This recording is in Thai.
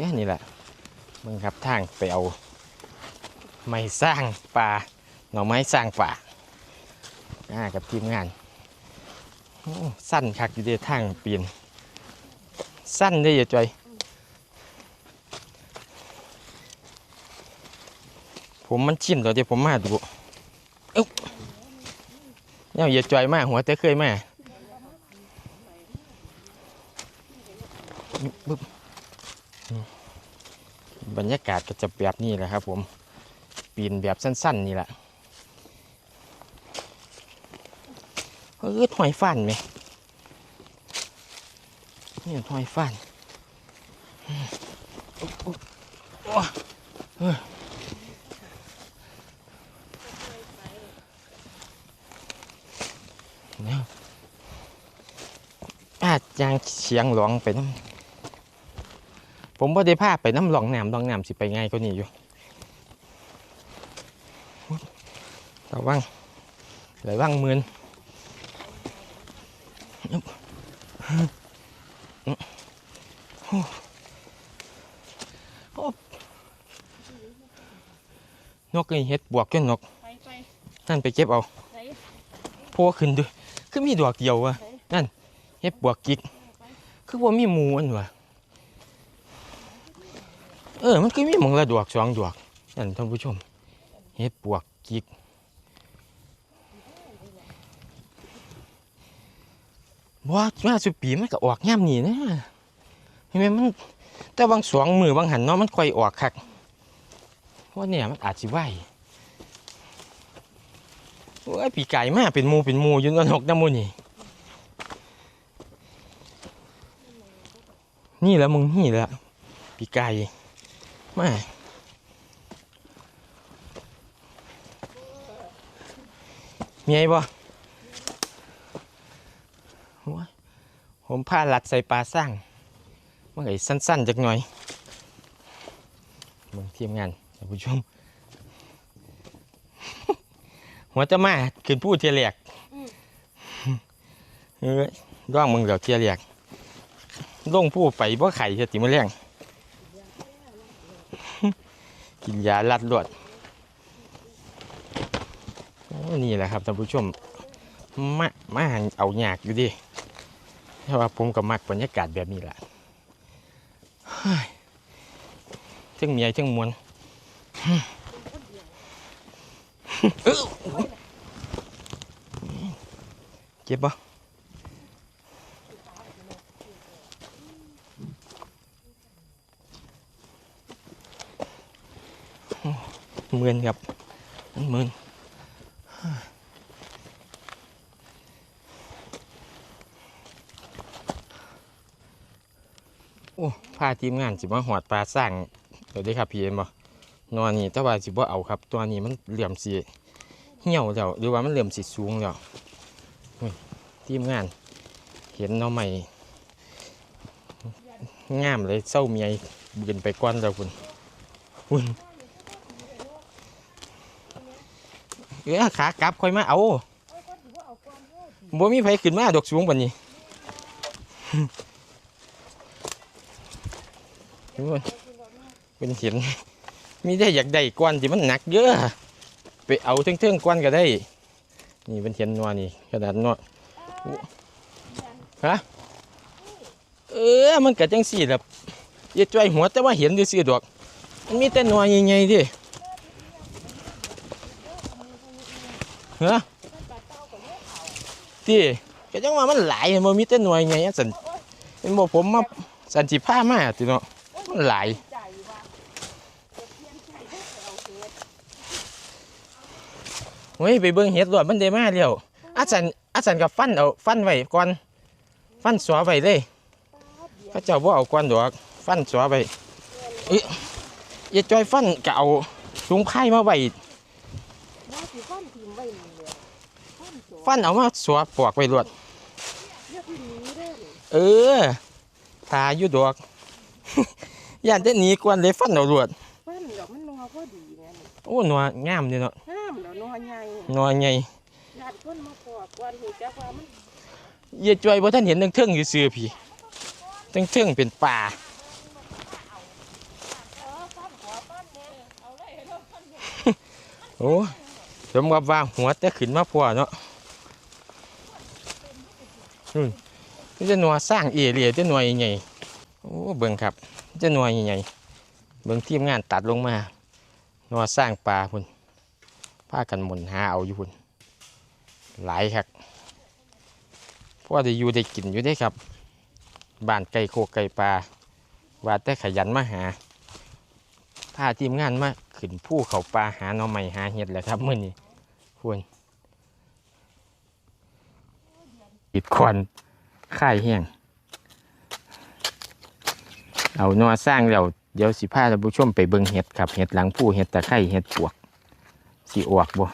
อ๊ะนี่แหละมึงครับทางไปเอาไม้สร้างป่าหน่อไม้สร้างป่าอ่ากับทีมงานสั้นคักอยู่เดียทางเปลี่ยนสั้นได้ออย่าจอยผมมันชินแล้วเดี๋ยวผมมาดูเอ้าเนี่ยอย่าจอยมากหัวแต่เคยมาบึ๊บอืม บรรยากาศก็จะแบบนี้แหละครับ ผมปีนแบบสั้น ๆ นี่แหละเออหอยฟันไหมนี่หอยฟันเนี่ยอาจยังเสียงหลวงไปน้ำ ผมบ่ได้พาไปน้ำหลองน้ำหลองน้ำสิไปง่ายกว่านี้อยู่ระวังระวังมือนอึ๊บอึ๊บโอ้โอ้นกไอ้เห็ดบวกจนนกนั่นไปเก็บเอาไหนโพขึ้นด้วยคือมีดอกเดียววะนั่นเห็ดบวกกิกคือว่ามีมูอันวะ เออ มันคือมีหมองละดอกสองดอกนั่นท่านผู้ชม เห็ดบวกกิก ว่ามาสุปีมันก็ออกย่ำนี่นะเห็นไหมมัน แต่บางสองมือบางหันเนาะมันค่อยออกคักว่าเนี่ยมันอาจสิไหวโอ้ยปีไก่มาเป็นมูเป็นมูยืนกันหกน้ำมูนี่นี่แหละมึงนี่แหละปีไก่ มามีไอ้บ่โอ้ยผมพาลัดใส่ปลาสร้างมันไอ้สั้นๆจักหน่อยเมืองทีมงานท่านผู้ชม หัวจะมาขึ้นพูดเทียเรียกเออร่องมึงเดี๋ยวเทียเรียกลงผู้ไปบ่ไข่จะติมาเลี้ยง กินยาลัดลวดนี่แหละครับท่านผู้ชมมามาเอาหยากอยู่ดิแต่ว่าผมก็มักบรรยากาศแบบนี้แหละเฮ้ยเทั้งเมียเทั้งมวลเอ้อเจ็บปะ เมือนครับมันเมือนโอ้พาทีมงานสิมาหอดปลาสร้างเดี๋ยวได้ครับพี่เอ็มบ่นอนนี่แต่ว่าสิบ่เอาครับ ตัวนี้มันเหลี่ยมสีเหี่ยวแล้วหรือว่ามันเหลี่ยมสีสูงแล้วทีมงาน เห็นเนาะใหม่งามเลยเศร้าเมียบืนไปก้อนแล้วคุณคุณ เอ้ขากลับค่อยมาเอาบ่มีไผขึ้นมาดอกสูงปานนี้ทุกคนเป็นเห็นมีได้อยากได้ก้อนที่มันหนักเยอะไปเอาเทิงๆก้อนก็ได้ นี่เป็นเห็นนัวนี่กระดาษนัวฮะเออมันก็จังสี่แบบย่าจ้อยหัวแต่ว่าเห็นด้วยสิดอกมันมีแต่นัวใหญ่ๆดิ ฮะที่ก็จังว่ามันหลายมันมีแต่หนัวใหญ่ๆสันเป็นบอกผมมาสันสิผ้ามาติเนาะมันหลายเพียนใจให้เอาเกิดเฮ้ยไปเบิ่งเห็ดรวดมันได้มาแล้วอาจารย์อาจารย์กับฟันเอาฟันไว้ก่อนฟันสวไว้เลยพระเจ้าบ่เอาก่อนดอกฟันสวไว้เอ้ยอย่าจอยฟันก็เอาถุงไผ่มาไว้ว่าสิ ฟันออกมาสัวปวกไปรวด เออตาอยู่ดอก ย่านได้หนีกวนเลยฟันเอารวดฟันดอกมันนัวก็ดีไงโอ้นัวงามดีเนาะงามเนาะนัวใหญ่นัวใหญ่ญาติคนมาปวกกวนหูจักว่ามันเยี่ยจวยบ่ท่านเห็นตั้งเทิงอยู่ซื่อพี่ตั้งเทิงเป็นป่าโอ้สมกับว่าหัวแต่ขึ้นมาพอเนาะ อืมนี่จะหนัวสร้างเอเรียจะหน่วยใหญ่โอ้เบิ่งครับจะหน่วยใหญ่เบิ่งทีมงานตัดลงมาหนัวสร้างปลาพุ่นพากันหมุนหาเอาอยู่พุ่นหลายครับพราะว่าได้อยู่ได้กินอยู่ได้ครับบ้านไก่โคไก่ปลาว่าแต่ขยันมาหาพาทีมงานมาขึ้นผู้เขาปลาหาหน่อไม้หาเห็ดแหละครับมื่อนี้คว รปิดควันค่ายแห้งเอานัวสร้างแล้วเดี๋ยวสิพาท่านผู้ชมไปเบิ่งเห็ดครับเห็ดหลังผู้เห็ดตะไคร่เห็ดปวก สิอวกบ่